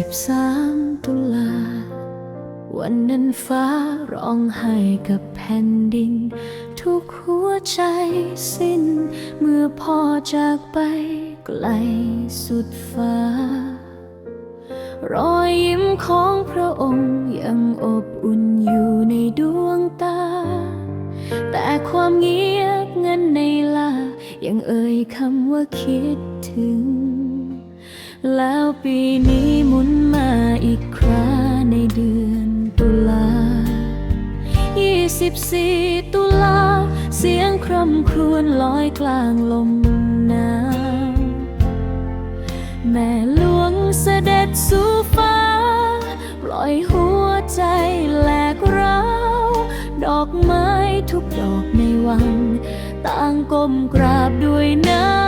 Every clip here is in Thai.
สิบสามตุลา วันนั้นฟ้าร้องไห้กับแผ่นดิน ทุกหัวใจสิ้น เมื่อพ่อจากไปไกลสุดฟ้า รอยยิ้มของพระองค์ยังอบอุ่นอยู่ในดวงตา แต่ความเงียบเงันในลา ยังเอ่ยคำว่าคิดถึง แล้วปีนี้หมุนมาอีกคราในเดือนตุลา 24 ตุลา เสียงคร่ำครวญลอยกลางลมหนาวแม่หลวงเสด็จสู่ฟ้าปล่อยหัวใจแหลกร้าวดอกไม้ทุกดอกในวัง ต่างก้มกราบด้วยน้ำ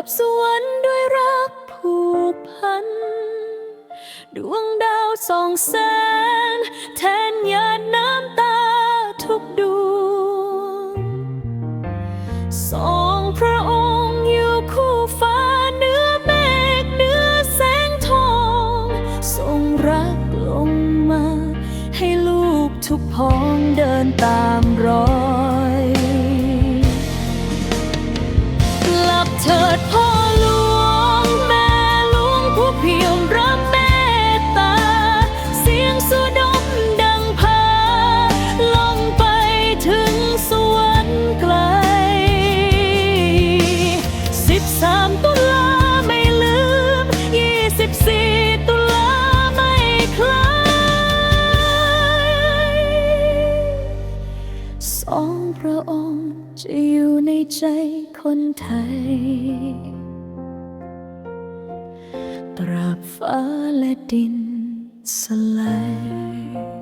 กับสวรรค์ด้วยรักผูกพัน ดวงดาวส่องแสงแทนหยาดน้ำ อยู่ในใจคนไทย ตราบฟ้าและดินสลาย